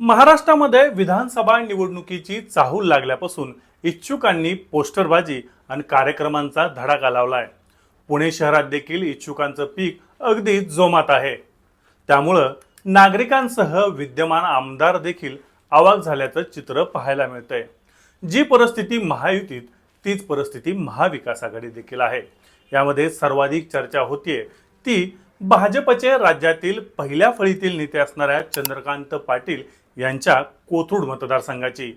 महाराष्ट्रामध्ये विधानसभा निवडणुकीची चाहूल लागल्यापासून इच्छुकांनी पोस्टरबाजी आणि कार्यक्रमांचा धडाका आहे पुणे शहरात देखील इच्छुकांचं पीक अगदी जोमात आहे. त्यामुळं नागरिकांसह विद्यमान आमदार देखील अवाक झाल्याचं चित्र पाहायला मिळतंय. जी परिस्थिती महायुतीत तीच परिस्थिती महाविकासाकडे देखील आहे. यामध्ये सर्वाधिक चर्चा होतीये. ती भाजपचे राज्यातील पहिल्या फळीतील नेते असणाऱ्या चंद्रकांत पाटील यांच्या कोथरूड मतदारसंघाची.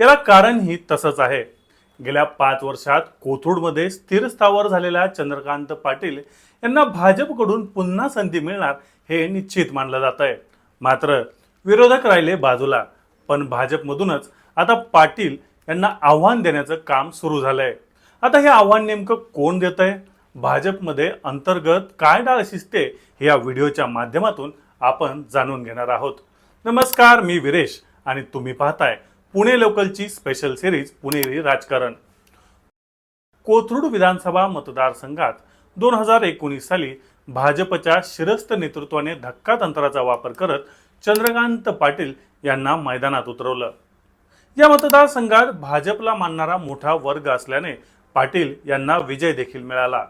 याला कारणही तसंच आहे. गेल्या पाच वर्षात कोथरूडमध्ये स्थिर स्थावर झालेल्या चंद्रकांत पाटील यांना भाजपकडून पुन्हा संधी मिळणार हे निश्चित मानलं जात आहे मात्र विरोधक राहिले बाजूला. पण भाजपमधूनच आता पाटील यांना आव्हान देण्याचं काम सुरू झालंय. आता हे आव्हान नेमकं कोण देत आहे भाजपमध्ये अंतर्गत काय डाळ शिजते? हे या व्हिडिओच्या माध्यमातून आपण जाणून घेणार आहोत. नमस्कार मी विरेश आणि तुम्ही पाहताय पुणे लोकलची स्पेशल सिरीज पुणेरी राजकारण. कोथरूड विधानसभा मतदारसंघात दोन हजार एकोणीस साली भाजपच्या शिरस्त नेतृत्वाने धक्का तंत्राचा वापर करत चंद्रकांत पाटील यांना मैदानात उतरवलं. या मतदारसंघात भाजपला मानणारा मोठा वर्ग असल्याने पाटील यांना विजय देखील मिळाला.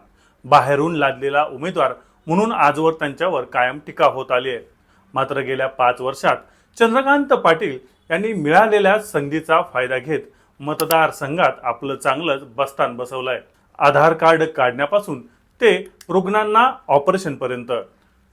बाहेरून लादलेला उमेदवार म्हणून आजवर त्यांच्यावर कायम टीका होत आली आहे. मात्र गेल्या पाच वर्षात चंद्रकांत पाटील यांनी मिळालेल्या संधीचा फायदा घेत मतदारसंघात आपलं चांगलंच बस्तान बसवलंय. आधार कार्ड काढण्यापासून ते रुग्णांना ऑपरेशनपर्यंत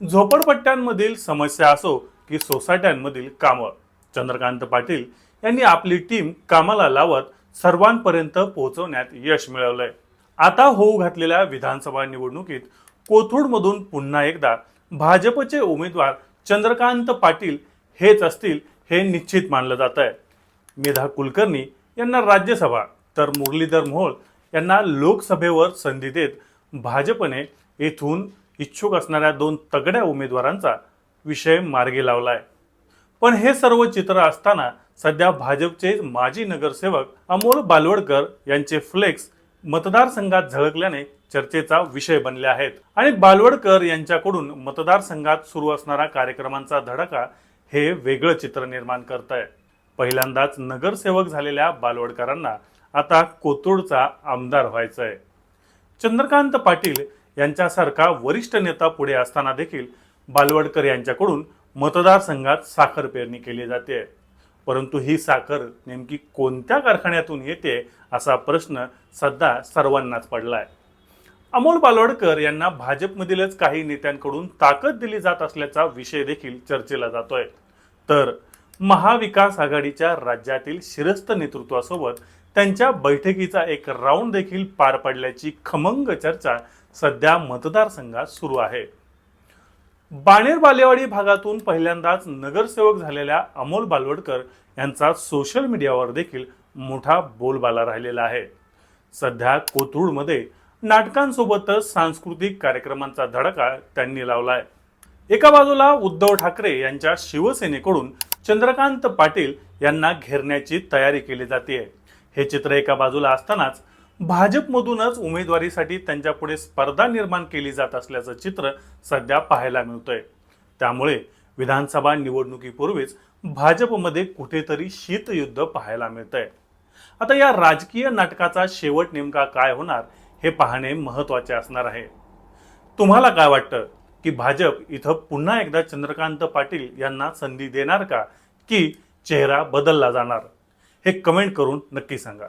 झोपडपट्ट्यांमधील समस्या असो की सोसायट्यांमधील कामं. चंद्रकांत पाटील यांनी आपली टीम कामाला लावत सर्वांपर्यंत पोहोचवण्यात यश मिळवलंय. आता होऊ घातलेल्या विधानसभा निवडणुकीत कोथरूडमधून पुन्हा एकदा भाजपचे उमेदवार चंद्रकांत पाटील हेच असतील हे निश्चित मानलं जात आहे. मेधा कुलकर्णी यांना राज्यसभा तर मुरलीधर मोहोळ यांना लोकसभेवर संधी देत भाजपने येथून इच्छुक असणाऱ्या दोन तगड्या उमेदवारांचा विषय मार्गी लावला आहे पण हे सर्व चित्र असताना सध्या भाजपचे माजी नगरसेवक अमोल बालवडकर यांचे फ्लेक्स मतदारसंघात झळकल्याने चर्चेचा विषय बनले आहेत. आणि बालवडकर यांच्याकडून मतदारसंघात सुरू असणारा कार्यक्रमांचा धडका हे वेगळं चित्र निर्माण करत आहे पहिल्यांदाच नगरसेवक झालेल्या बालवडकरांना आता कोथरूडचा आमदार व्हायचं आहे चंद्रकांत पाटील यांच्यासारखा वरिष्ठ नेता पुढे असताना देखील बालवडकर यांच्याकडून मतदारसंघात साखर पेरणी केली जाते. परंतु ही साखर नेमकी कोणत्या कारखान्यातून येते असा प्रश्न सध्या सर्वांनाच पडला आहे अमोल बालवडकर यांना भाजपमधीलच काही नेत्यांकडून ताकद दिली जात असल्याचा विषय देखील चर्चेला जातोय. तर महाविकास आघाडीच्या राज्यातील शिरस्त नेतृत्वासोबत त्यांच्या बैठकीचा एक राऊंड देखील पार पडल्याची खमंग चर्चा सध्या मतदारसंघात सुरू आहे. बाणेर बालेवाडी भागातून पहिल्यांदाच नगरसेवक झालेल्या अमोल बालवडकर यांचा सोशल मीडियावर देखील मोठा बोलबाला राहिलेला आहे. सध्या कोथरूडमध्ये नाटकांसोबतच सांस्कृतिक कार्यक्रमांचा धडका त्यांनी लावलाय. एका बाजूला उद्धव ठाकरे यांच्या शिवसेनेकडून चंद्रकांत पाटील यांना घेरण्याची तयारी केली जाते हे चित्र एका बाजूला असतानाच भाजपमधूनच उमेदवारीसाठी त्यांच्यापुढे स्पर्धा निर्माण केली जात असल्याचं चित्र सध्या पाहायला मिळतंय. त्यामुळे विधानसभा निवडणुकीपूर्वीच भाजपमध्ये कुठेतरी शीतयुद्ध पाहायला मिळतंय. आता या राजकीय नाटकाचा शेवट नेमका काय होणार हे पाहणे महत्त्वाचे असणार आहे. तुम्हाला काय वाटतं? की भाजप इथं पुन्हा एकदा चंद्रकांत पाटील यांना संधी देणार का? की चेहरा बदलला जाणार? हे कमेंट करून नक्की सांगा.